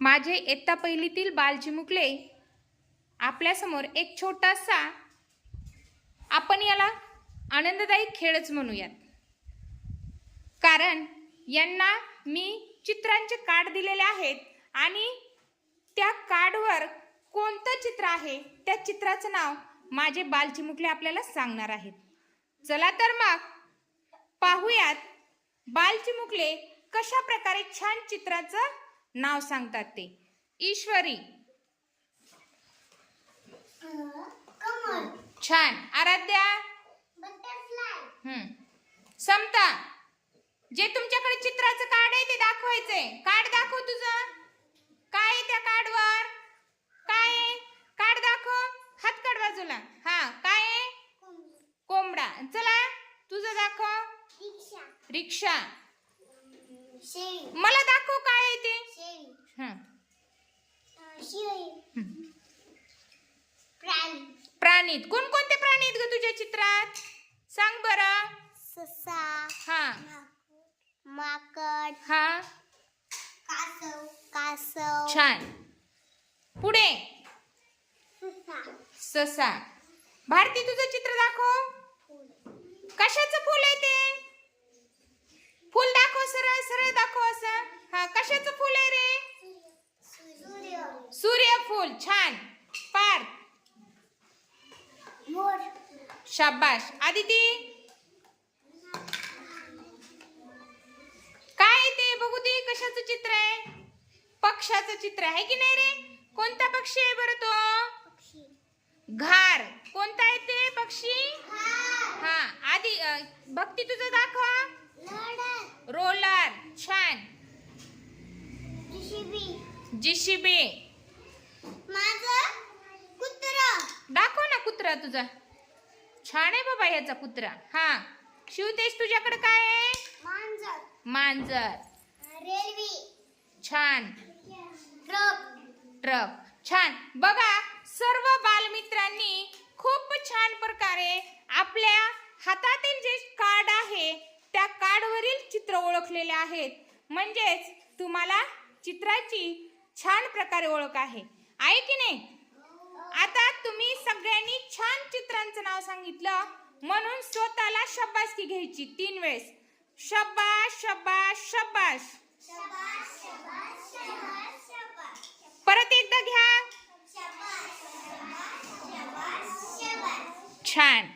माझे इयत्ता पहिलीतील बालचिमुकले आपल्यासमोर एक छोटासा आपण याला आनंददायी खेळच म्हणूयात. कारण यांना मी चित्रांचे कार्ड दिलेले आहेत आणि त्या कार्डवर कोणतं चित्र आहे त्या चित्राचं नाव माझे बालचिमुकले आपल्याला सांगणार आहेत. चला तर मग पाहूयात बालचिमुकले कशा प्रकारे छान चित्राचं नाव सांगतात ते. ईश्वरी. कमल छान. आराध्या. समता. जे तुमच्याकडे चित्राचं कार्ड आहे ते दाखवायचंय. कार्ड दाखव तुझं. काय आहे त्या कार्डवर? काय आहे? कार्ड दाखव. हात काढ बाजूला. हा काय आहे? कोंबडा. चला तुझं दाखव. रिक्षा. मला दाखव काय आहे ते. हं. प्राणीत. कोणकोणते प्राणी आहेत ग तुझ्या चित्रात? सांग बरं. ससा. हा. माकड. हा. कासव. कासव. छान. पुढे. ससा. ससा. भारती तुझं चित्र दाखव. कशाचं फुल आहे ते फुल दाखव सरळ सरळ दाखव असं हा कशाचं फुल आहे रे सूर्य सूर्यफूल छान पार मोर शाबाश आदिती काय आहे ते? बघू दे कशाचं चित्र आहे? पक्षाचं चित्र आहे की नाही रे? कोणता पक्षी आहे बरं तो? पक्षी. घार. कोणता आहे ते पक्षी? हा आधी भक्ती तुझं दाखव. रोलर छान जीसीबी जिशिबी दाखव ना कुत्रा तुझा. छान आहे बाबा ह्याचा कुत्रा. हा. शिवतेज तुझ्याकडे काय आहे? मांजर. मांजर. रेल्वे. छान. ट्रक. ट्रक. छान. बघा सर्व बालमित्रांनी खूप छान प्रकारे आपल्या हातातील जे कार्ड आहे त्या कार्डवरील चित्र ओळखलेले आहेत. म्हणजेच तुम्हाला चित्राची छान प्रकारे ओळख आहे. आहे की नाही? आता तुम्ही सगळ्यांनी छान चित्रांचं नाव सांगितलं. म्हणून स्वतःला शब्बासकी घ्यायची तीन वेळेस. शब्बास शब्बास शब्बास शबाश परत एकदा घ्या. छान.